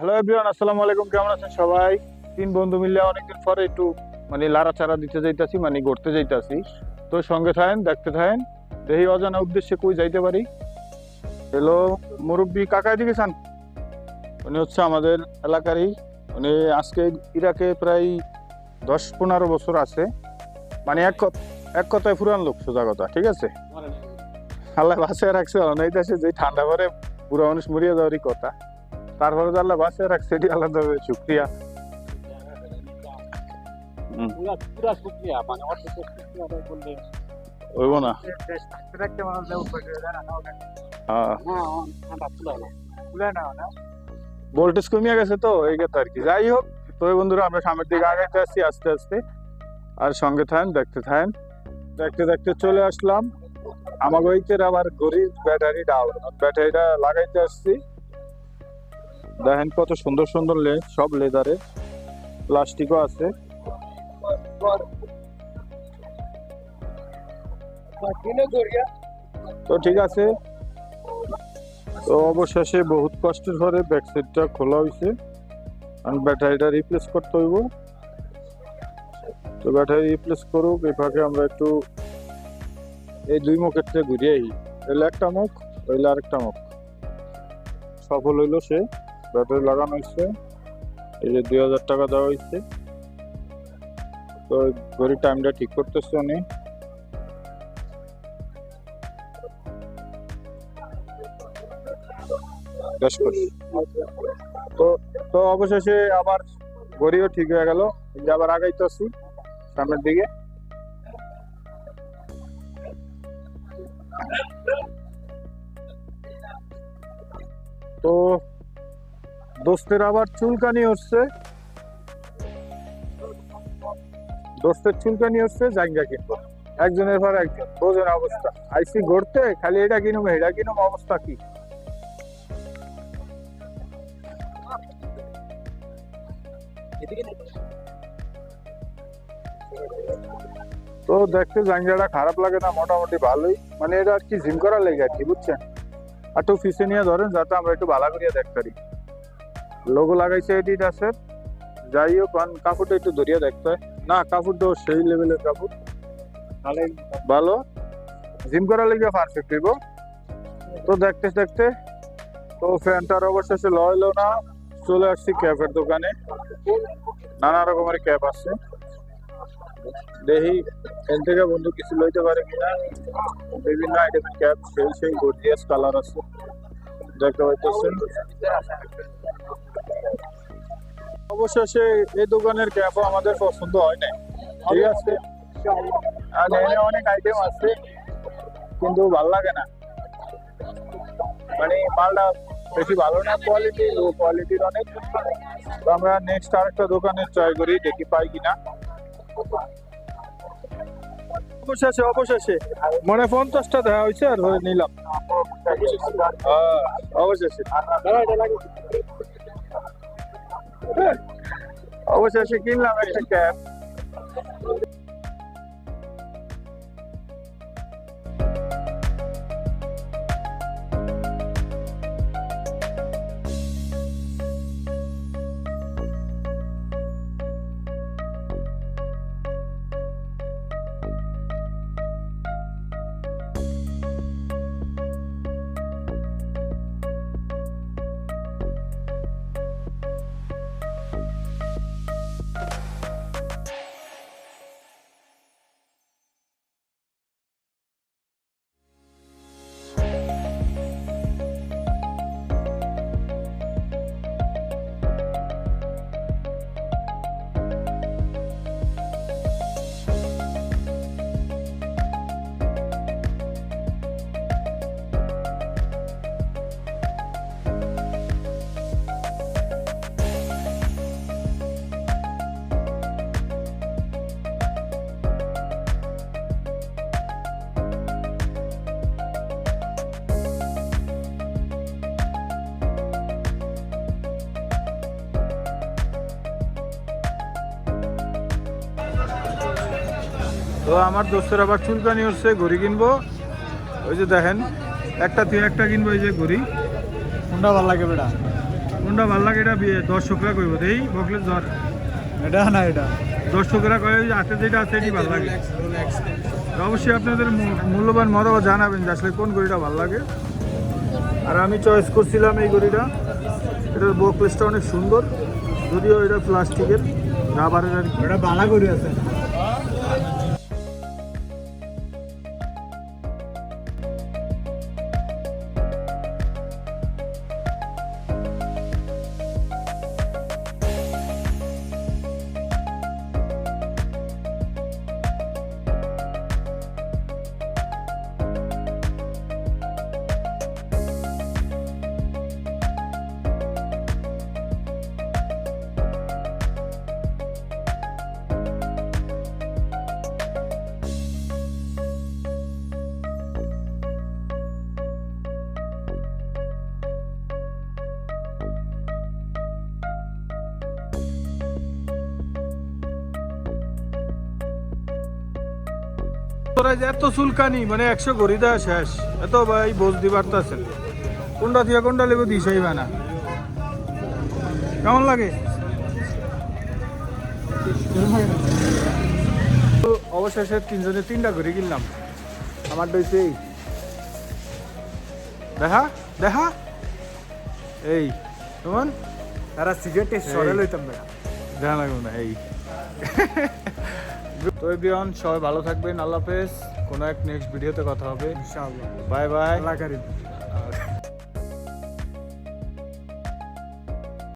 Hello everyone আসসালামু আলাইকুম কেমন আছেন সবাই? তিন বন্ধু মিলে অনেকদিন পরে একটু মানে লাড়াচাড়া দিতে যাইতাছি মানে ঘুরতে যাইতাছি। তো সঙ্গে থাকেন দেখতে থাকেন। তো এই অজানা উদ্দেশ্যে কই যাইতে পারি। হ্যালো মুরব্বী কাকা এদিকে চান উনি হচ্ছে আমাদের এলাকারই। উনি আজকে ইরাকে প্রায় দশ পনেরো বছর আছে। মানে এক এক কথায় পুরান লোক সোজা কথা ঠিক আছে? আল্লাহ বাসায় রাখছে অনেক দেশে যে ঠান্ডা পরে পুরো মানুষ মরিয়া যাওয়ারই কথা। তারপরে তো আল্লাহ বাসায় রাখছে এটি আলাদা হবে শুক্রিয়া। শুকরিয়া মানে না না। হ্যাঁ না। ভোল্টেজ কমিয়ে গেছে তো এই কথা আর কি। যাই হোক তো বন্ধুরা আমরা সামনের দিকে আগাইতে আসছি আস্তে আস্তে। আর সঙ্গে থাকেন দেখতে থাকেন। দেখতে দেখতে চলে আসলাম। আমার আবার গরিব ব্যাটারি ডাউন ব্যাটারিটা লাগাইতে আসছি। দেখেন কত সুন্দর সুন্দর লে সব লেদারে। প্লাস্টিকও আছে। তো ঠিক আছে। তো অবশেষে বহুত কষ্টের পরে ব্যাক সাইডটা খোলা হয়েছে আর ব্যাটারিটা রিপ্লেস করতে হইব। তো ব্যাটারি রিপ্লেস করুক, এই ফাঁকে আমরা একটু এই দুই মুখের থেকে ঘুরিয়ে আই। এলে একটা মুখ ওইলে আরেকটা মুখ। সফল হইল সে। ব্যাটারি লাগানো হয়েছে। এই যে দুই হাজার টাকা দেওয়া হয়েছে। তো ঘড়ির টাইমটা ঠিক করতেছে উনি। তো তো অবশেষে আবার গড়িও ঠিক হয়ে গেল। এই যে আবার আগাইতেছি সামনের দিকে। তো দোস্তের আবার চুলকানি হচ্ছে। দোস্তের চুলকানি হচ্ছে, জায়গা কিনবো। একজনের পর একজন বোঝেন অবস্থা। আইসি ঘুরতে, খালি এটা কিনুম এটা কিনুম, অবস্থা কি? তো দেখতে জাঙ্গিয়াটা খারাপ লাগে না, মোটামুটি ভালোই। মানে এটা আর কি জিম করার লেগে আর কি, বুঝছেন? একটু ফিসে নিয়ে ধরেন, যাতে আমরা একটু ভালো করিয়া দেখতে পারি। লোগো লাগাইছে এডিডাসের যাই হোক কাপড়টা একটু ধরিয়া দেখতে হয়। না কাপড়টা সেই লেভেলের কাপড়। তাহলে ভালো। জিম করার লেগে পারফেক্ট দিব তো দেখতে দেখতে। তো ফ্যানটার অবশেষে লইলো না। চলে আসছি ক্যাফের দোকানে। নানা রকমের ক্যাপ আছে। দেখি এখান থেকে বন্ধু কিছু লইতে পারে কিনা। বিভিন্ন আইটেমের ক্যাপ সেই সেই গর্জিয়াস কালার আছে। দেখতে পাইতেছেন। অবশেষে এই দোকানের ক্যাপও আমাদের পছন্দ হয় না ঠিক আছে? আর এখানে অনেক আইটেম আছে কিন্তু ভালো লাগে না। মানে মালটা বেশি ভালো না কোয়ালিটি লো কোয়ালিটির অনেক। তো আমরা নেক্সট আরেকটা দোকানে ট্রাই করি দেখি পাই কিনা। অবশেষে অবশেষে। মনে পঞ্চাশটা দেওয়া হয়েছে আর নিলাম। হ্যাঁ, অবশেষে। অবশেষে কিনলাম একটা ক্যাব তো আমার দোস্তের আবার চুলকানি হচ্ছে ঘড়ি কিনবো। ওই যে দেখেন একটা তুই একটা কিনবো এই যে ঘড়ি। কোনটা ভালো লাগে বেটা? কোনটা ভালো লাগে এটা বি- দর্শকরা কইব দেই বকলে ধর। এটা না এটা। দর্শকরা কয়ে যে হাতে যেটা আছে এটি ভালো লাগে। অবশ্যই আপনাদের মূল্যবান মতামত জানাবেন যে আসলে কোন গড়িটা ভালো লাগে। আর আমি চয়েস করছিলাম এই গড়িটা এটার বকলেসটা অনেক সুন্দর যদিও এটা প্লাস্টিকের রাবারের আর কি। এটা বালা করে আছে। তোরা যে এত চুলকানি মানে একশো ঘড়ি দেওয়া শেষ। এত ভাই বোঝ দিবার আছে। কোনটা দিয়ে কোনটা লেগে দিছাই না। কেমন লাগে? অবশেষে তিনজনে তিনটা ঘড়ি কিনলাম। আমার ডইছে এই দেখা দেখা। এই তোমার তারা সিগারেট সরে লইতাম না দেখা লাগবে না এই। তো এভরিওয়ান, সবাই ভালো থাকবেন, আল্লাহ হাফেজ। কোনো এক নেক্সট ভিডিওতে কথা হবে, ইনশাআল্লাহ। Bye bye. আল্লাহ